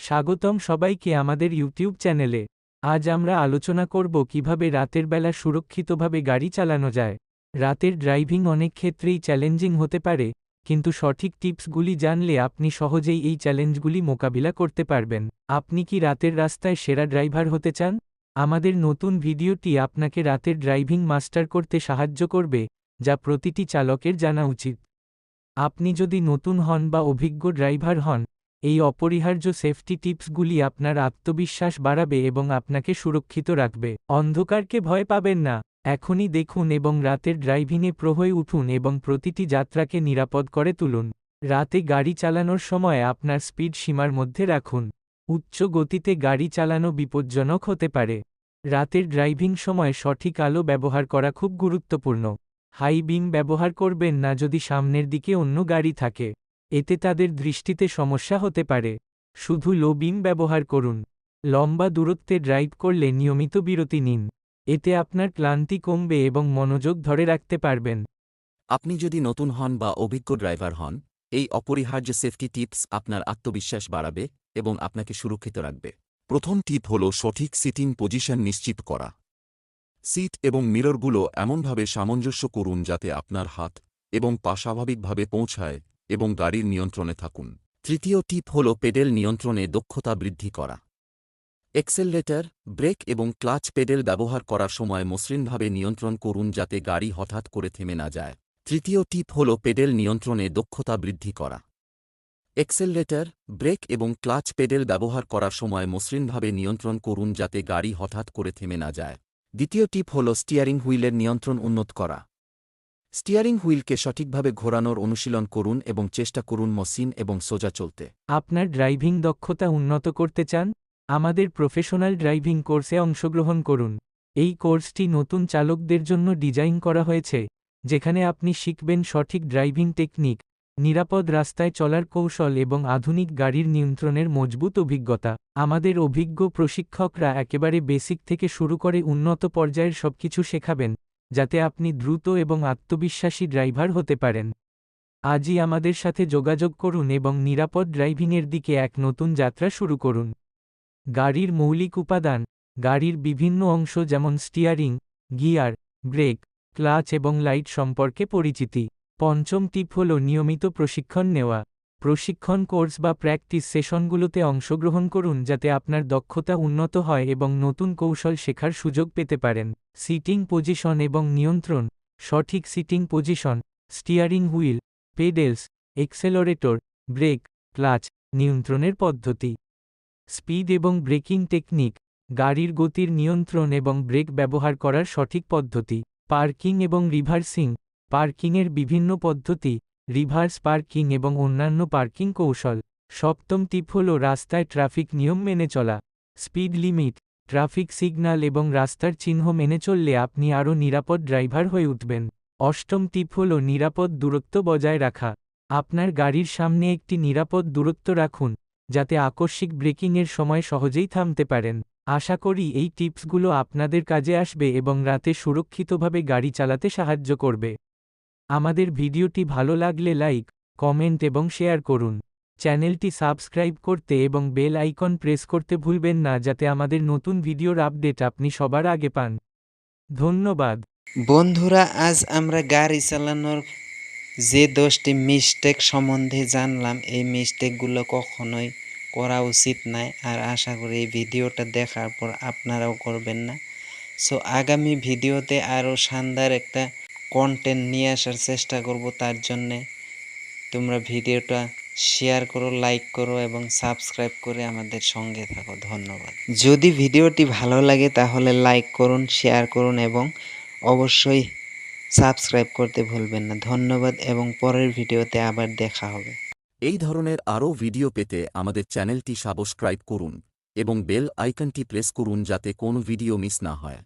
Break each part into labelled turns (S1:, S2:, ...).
S1: স্বাগতম সবাইকে আমাদের ইউটিউব চ্যানেলে। আজ আমরা আলোচনা করব কীভাবে রাতের বেলা সুরক্ষিতভাবে গাড়ি চালানো যায়। রাতের ড্রাইভিং অনেক ক্ষেত্রেই চ্যালেঞ্জিং হতে পারে, কিন্তু সঠিক টিপসগুলি জানলে আপনি সহজেই এই চ্যালেঞ্জগুলি মোকাবিলা করতে পারবেন। আপনি কি রাতের রাস্তায় সেরা ড্রাইভার হতে চান? আমাদের নতুন ভিডিওটি আপনাকে রাতের ড্রাইভিং মাস্টার করতে সাহায্য করবে, যা প্রতিটি চালকের জানা উচিত। আপনি যদি নতুন হন বা অভিজ্ঞ ড্রাইভার হন এই অপরিহার্য সেফটি টিপসগুলি আপনার আত্মবিশ্বাস বাড়াবে এবং আপনাকে সুরক্ষিত রাখবে। অন্ধকারকে ভয় পাবেন না। এখনই দেখুন এবং রাতের ড্রাইভিংয়ে প্রহয়ে উঠুন এবং প্রতিটি যাত্রাকে নিরাপদ করে তুলুন। রাতে গাড়ি চালানোর সময় আপনার স্পিড সীমার মধ্যে রাখুন। উচ্চ গতিতে গাড়ি চালানো বিপজ্জনক হতে পারে। রাতের ড্রাইভিং সময় সঠিক আলো ব্যবহার করা খুব গুরুত্বপূর্ণ। হাই বিম ব্যবহার করবেন না যদি সামনের দিকে অন্য গাড়ি থাকে। এতে তাদের দৃষ্টিতে সমস্যা হতে পারে। শুধু লো বিম ব্যবহার করুন। লম্বা দূরত্বে ড্রাইভ করলে নিয়মিত বিরতি নিন। এতে আপনার ক্লান্তি কমবে এবং মনোযোগ ধরে রাখতে পারবেন।
S2: আপনি যদি নতুন হন বা অভিজ্ঞ ড্রাইভার হন, এই অপরিহার্য সেফটি টিপস আপনার আত্মবিশ্বাস বাড়াবে এবং আপনাকে সুরক্ষিত রাখবে। প্রথম টিপ হল সঠিক সিটিং পজিশন নিশ্চিত করা। সিট এবং মিররগুলো এমনভাবে সামঞ্জস্য করুন যাতে আপনার হাত এবং পা স্বাভাবিকভাবে পৌঁছায়। এবং গাড়ির নিয়ন্ত্রণে থাকুন। তৃতীয় টিপ হল পেডেল নিয়ন্ত্রণে দক্ষতা বৃদ্ধি করা। এক্সেলরেটর ব্রেক এবং ক্লাচ পেডেল ব্যবহার করার সময় মসৃণভাবে নিয়ন্ত্রণ করুন যাতে গাড়ি হঠাৎ করে থেমে না যায়। তৃতীয় টিপ হল পেডেল নিয়ন্ত্রণে দক্ষতা বৃদ্ধি করা। এক্সেলরেটর ব্রেক এবং ক্লাচ পেডেল ব্যবহার করার সময় মসৃণভাবে নিয়ন্ত্রণ করুন যাতে গাড়ি হঠাৎ করে থেমে না যায়। দ্বিতীয় টিপ হল স্টিয়ারিং হুইলের নিয়ন্ত্রণ উন্নত করা। স্টিয়ারিং হুইলকে সঠিকভাবে ঘোরানোর অনুশীলন করুন এবং চেষ্টা করুন মসিন এবং সোজা চলতে।
S1: আপনার ড্রাইভিং দক্ষতা উন্নত করতে চান? আমাদের প্রফেশনাল ড্রাইভিং কোর্সে অংশগ্রহণ করুন। এই কোর্সটি নতুন চালকদের জন্য ডিজাইন করা হয়েছে, যেখানে আপনি শিখবেন সঠিক ড্রাইভিং টেকনিক, নিরাপদ রাস্তায় চলার কৌশল এবং আধুনিক গাড়ির নিয়ন্ত্রণের মজবুত অভিজ্ঞতা। আমাদের অভিজ্ঞ প্রশিক্ষকরা একেবারে বেসিক থেকে শুরু করে উন্নত পর্যায়ের সবকিছু শেখাবেন। যাতে আপনি দ্রুত এবং আত্মবিশ্বাসী ড্রাইভার হতে পারেন। আজই আমাদের সাথে যোগাযোগ করুন এবং নিরাপদ ড্রাইভিংয়ের দিকে এক নতুন যাত্রা শুরু করুন। গাড়ির মৌলিক উপাদান, গাড়ির বিভিন্ন অংশ যেমন স্টিয়ারিং, গিয়ার, ব্রেক, ক্লাচ এবং লাইট সম্পর্কে পরিচিতি। পঞ্চম টিপ হল নিয়মিত প্রশিক্ষণ নেওয়া। প্রশিক্ষণ কোর্স বা প্র্যাকটিস সেশনগুলোতে অংশগ্রহণ করুন যাতে আপনার দক্ষতা উন্নত হয় এবং নতুন কৌশল শেখার সুযোগ পেতে পারেন। সিটিং পজিশন এবং নিয়ন্ত্রণ। সঠিক sitting position. Steering wheel. Pedals. Accelerator brake. Clutch. নিয়ন্ত্রণের পদ্ধতি। স্পিড এবং ব্রেকিং টেকনিক। গাড়ির গতির নিয়ন্ত্রণ এবং ব্রেক ব্যবহার করার সঠিক পদ্ধতি। পার্কিং এবং রিভার্সিং। পার্কিংয়ের বিভিন্ন পদ্ধতি। রিভার্স পার্কিং এবং অন্যান্য পার্কিং কৌশল। সপ্তম টিপ হল রাস্তায় ট্রাফিক নিয়ম মেনে চলা। স্পিড লিমিট, ট্রাফিক সিগন্যাল এবং রাস্তার চিহ্ন মেনে চললে আপনি আরও নিরাপদ ড্রাইভার হয়ে উঠবেন। অষ্টম টিপ হল নিরাপদ দূরত্ব বজায় রাখা। আপনার গাড়ির সামনে একটি নিরাপদ দূরত্ব রাখুন, যাতে আকস্মিক ব্রেকিংয়ের সময় সহজেই থামতে পারেন। আশা করি এই টিপসগুলো আপনাদের কাজে আসবে এবং রাতে সুরক্ষিতভাবে গাড়ি চালাতে সাহায্য করবে। আমাদের ভিডিওটি ভালো লাগলে লাইক, কমেন্ট এবং শেয়ার করুন। চ্যানেলটি সাবস্ক্রাইব করতে এবং বেল আইকন প্রেস করতে ভুলবেন না যাতে আমাদের নতুন ভিডিওর আপডেট আপনি সবার আগে পান। ধন্যবাদ।
S3: বন্ধুরা, আজ আমরা গাড়ি চালানোর যে দশটি মিস্টেক সম্বন্ধে জানলাম, এই মিস্টেকগুলো কখনোই করা উচিত নয় আর আশা করি এই ভিডিওটা দেখার পর আপনারাও করবেন না। সো আগামী ভিডিওতে আরও শানদার একটা কন্টেন্ট নিয়ে আসার চেষ্টা করব তার জন্যে। তোমরা ভিডিওটা শেয়ার করো লাইক করো এবং সাবস্ক্রাইব করে আমাদের সঙ্গে থাকো। ধন্যবাদ। যদি ভিডিওটি ভালো লাগে তাহলে লাইক করুন শেয়ার করুন এবং অবশ্যই সাবস্ক্রাইব করতে ভুলবেন না। ধন্যবাদ এবং পরের ভিডিওতে আবার দেখা হবে।
S2: এই ধরনের আরও ভিডিও পেতে আমাদের চ্যানেলটি সাবস্ক্রাইব করুন এবং বেল আইকনটি প্রেস করুন যাতে কোনো ভিডিও মিস না হয়।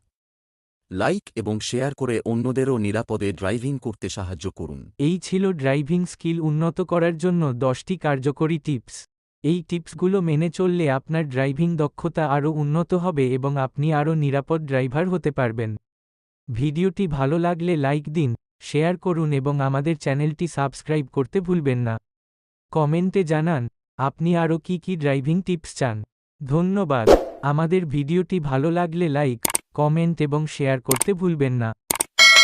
S2: লাইক এবং শেয়ার করে অন্যদেরও নিরাপদে ড্রাইভিং করতে সাহায্য করুন।
S1: এই ছিল ড্রাইভিং স্কিল উন্নত করার জন্য দশটি কার্যকরী টিপস। এই টিপসগুলো মেনে চললে আপনার ড্রাইভিং দক্ষতা আরও উন্নত হবে এবং আপনি আরও নিরাপদ ড্রাইভার হতে পারবেন। ভিডিওটি ভালো লাগলে লাইক দিন, শেয়ার করুন এবং আমাদের চ্যানেলটি সাবস্ক্রাইব করতে ভুলবেন না। কমেন্টে জানান, আপনি আরও কি কি ড্রাইভিং টিপস চান? ধন্যবাদ। আমাদের ভিডিওটি ভালো লাগলে লাইক কমেন্ট এবং শেয়ার করতে ভুলবেন না।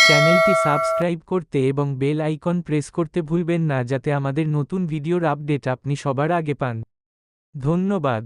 S1: চ্যানেলটি সাবস্ক্রাইব করতে এবং বেল আইকন প্রেস করতে ভুলবেন না, যাতে আমাদের নতুন ভিডিওর আপডেট আপনি সবার আগে পান। ধন্যবাদ।